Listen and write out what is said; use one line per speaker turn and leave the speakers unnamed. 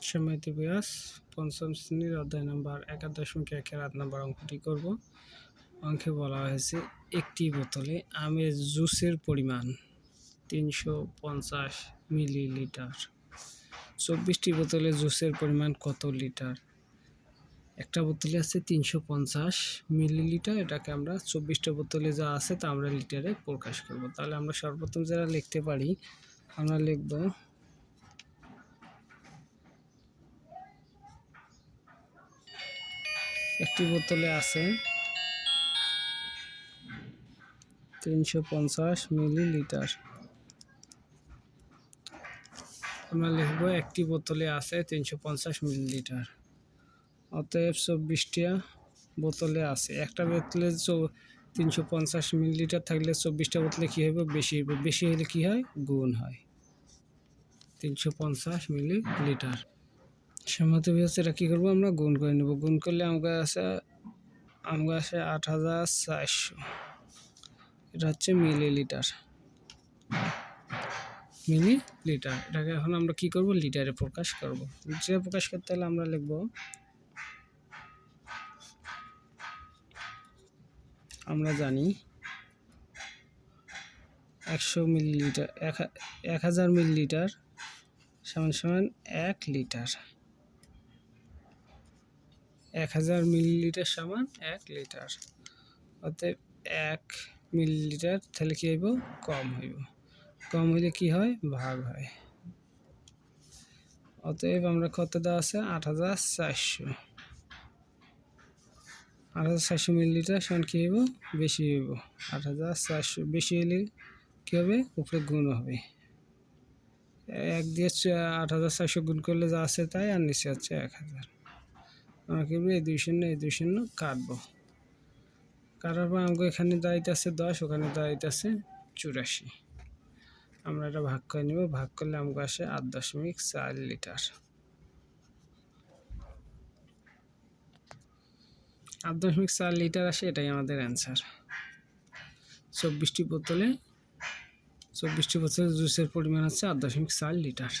সম্মানিত বিয়াস পঞ্চম শ্রেণির অধ্যায় নম্বর একাদশ দশমিক একের আট নম্বর অঙ্কটি করব। অঙ্কে বলা হয়েছে, একটি বোতলে আমের জুসের পরিমাণ তিনশো পঞ্চাশ মিলিলিটার। চব্বিশটি বোতলে জুসের পরিমাণ কত লিটার? একটা বোতলে আছে তিনশো পঞ্চাশ মিলিলিটার। এটাকে আমরা চব্বিশটা বোতলে যা আছে তা আমরা লিটারে প্রকাশ করব। তাহলে আমরা সর্বপ্রথম যারা লিখতে পারি, আমরা লিখব একটি বোতলে আছে তিনশো পঞ্চাশ মিলিলিটার। আমরা লিখব একটি বোতলে আছে তিনশো পঞ্চাশ মিলিলিটার। অতএব চব্বিশটা বোতলে আছে। একটা বোতলে তিনশো পঞ্চাশ মিলিলিটার থাকলে চব্বিশটা বোতলে কী হবে বেশি হবে বেশি হলে কী হয়? গুণ হয়। তিনশো পঞ্চাশ মিলিলিটার। সম্মত হচ্ছে এটা কী করব আমরা? গুণ করে নেব। গুণ করলে আমাকে আছে আমাকে আসে আট হাজার চারশো। এটা হচ্ছে মিলিলিটার। মিলি লিটার এটাকে এখন আমরা কি করব? লিটারে প্রকাশ করব। লিটারে প্রকাশ করতে হলে আমরা লিখব, আমরা জানি একশো মিলিলিটার এক হাজার মিলিলিটার সমান সমান এক লিটার। এক হাজার মিলিলিটার সমান এক লিটার। অতএব এক মিলিলিটার তাহলে কী হইব? কম হইব। কম হইলে কি হয়? ভাগ হয়। অতএব আমরা কত দেওয়া আছে? আট হাজার চারশো। আট হাজার চারশো মিলিলিটার সমান কী হইব? বেশি হইব। আট হাজার চারশো বেশি হলে কী হবে? উপরে গুণ হবে। এক দিয়ে আট হাজার চারশো গুণ করলে যা আছে তাই, আর নিচে হচ্ছে এক হাজার। আমরা কী এই দুই শূন্য, এই দুই শূন্য, কাটবো। কাটার পর আমাকে এখানে দায়িত্ব আছে দশ, ওখানে দায়িত্ব আছে চুরাশি। আমরা এটা ভাগ করে নেব। ভাগ করলে আমাকে আসে আট দশমিক চার লিটার। আট দশমিক চার লিটার আসে, এটাই আমাদের অ্যান্সার। চব্বিশটি বোতলে চব্বিশটি বোতলে জুসের পরিমাণ আছে আট দশমিক চার লিটার।